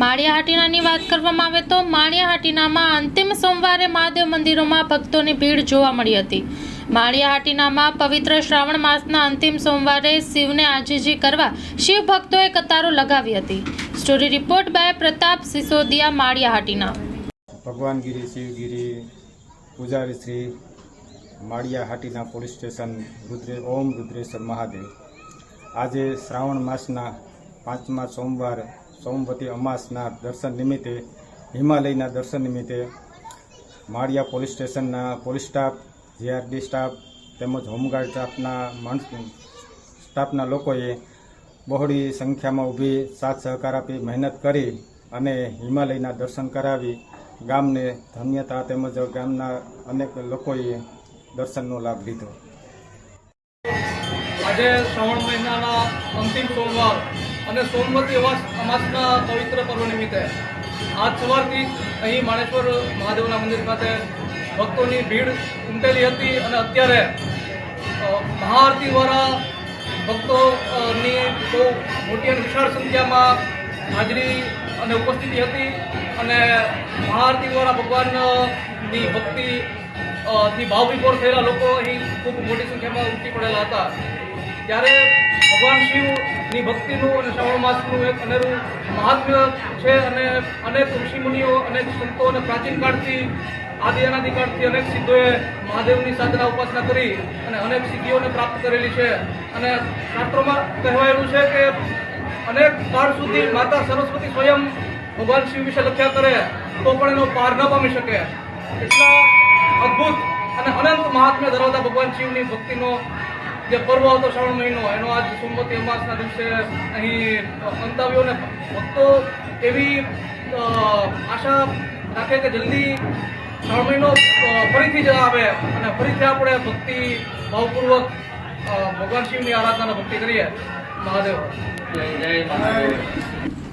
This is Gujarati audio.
માળિયાહાટીનાની વાત કરવામાં આવે તો માળિયાહાટીનામાં અંતિમ સોમવારે મહાદેવ મંદિરોમાં ભક્તોની ભીડ જોવા મળી હતી. માળિયાહાટીનામાં પવિત્ર શ્રાવણ માસના અંતિમ સોમવારે શિવને આજીજી કરવા શિવ ભક્તોએ કતારો લગાવી હતી. Story report by Pratap Sisodiya, Maliyahatina. Bhagwangiri Shivgiri પૂજારી શ્રી માળિયા હાટીના પોલીસ સ્ટેશન રુદ્રે, ઓમ રુદ્રેશ્વર મહાદેવ. આજે શ્રાવણ માસના પાંચમા સોમવાર સોમવતી અમાસના દર્શન નિમિત્તે, હિમાલયના દર્શન નિમિત્તે માળિયા પોલીસ સ્ટેશનના પોલીસ સ્ટાફ, જીઆરડી સ્ટાફ તેમજ હોમગાર્ડ સ્ટાફના માણસ સ્ટાફના લોકોએ બહોળી સંખ્યામાં ઊભી સાથ સહકાર આપી મહેનત કરી અને હિમાલયના દર્શન કરાવી ગામને ધન્યતા તેમજ ગામના અનેક લોકોએ દર્શનનો લાભ લીધો. આજે શ્રાવણ મહિનાના અંતિમ સોમવાર અને સોમવતી અમાસ અમાસના પવિત્ર પર્વ નિમિત્તે આજ સવારથી અહીં માણેશ્વર મહાદેવના મંદિર ખાતે ભક્તોની ભીડ ઉમટેલી હતી અને અત્યારે મહાઆરતી દ્વારા ભક્તોની બહુ મોટી અને વિશાળ સંખ્યામાં હાજરી અને ઉપસ્થિતિ હતી અને મહાઆરતી દ્વારા ભગવાનની ભક્તિ થી ભાવવિભોર થયેલા લોકો અહીં ખૂબ મોટી સંખ્યામાં ઉમટી પડેલા હતા. ત્યારે ભગવાન શિવની ભક્તિનું અને શ્રાવણ માસનું એક અનેરું મહાત્મ્ય છે અને અનેક ઋષિમુનિઓ અનેક સંતો અને પ્રાચીન કાળથી, આદિ અનાદિકાળથી અનેક સિદ્ધોએ મહાદેવની સાધના ઉપાસના કરી અને અનેક સિદ્ધિઓને પ્રાપ્ત કરેલી છે. અને શાસ્ત્રોમાં કહેવાયેલું છે કે અનેક કાળ સુધી માતા સરસ્વતી સ્વયં ભગવાન શિવ વિશે લખ્યા કરે તો પણ એનો પાર ન પામી શકે. એટલા અદ્ભુત અને અનંત મહાત્મ્ય ધરાવતા ભગવાન શિવની ભક્તિનો જે પર્વ હતો શ્રાવણ મહિનો, એનો આજ સોમવતી અમાસના દિવસે અહીં અંત આવ્યો અને ભક્તો એવી આશા રાખે કે જલ્દી શ્રાવણ મહિનો ફરીથી જ આવે અને ફરીથી આપણે ભક્તિ ભાવપૂર્વક ભગવાન શિવની આરાધના ભક્તિ કરીએ. મહાદેવ. જય જય મહાદેવ.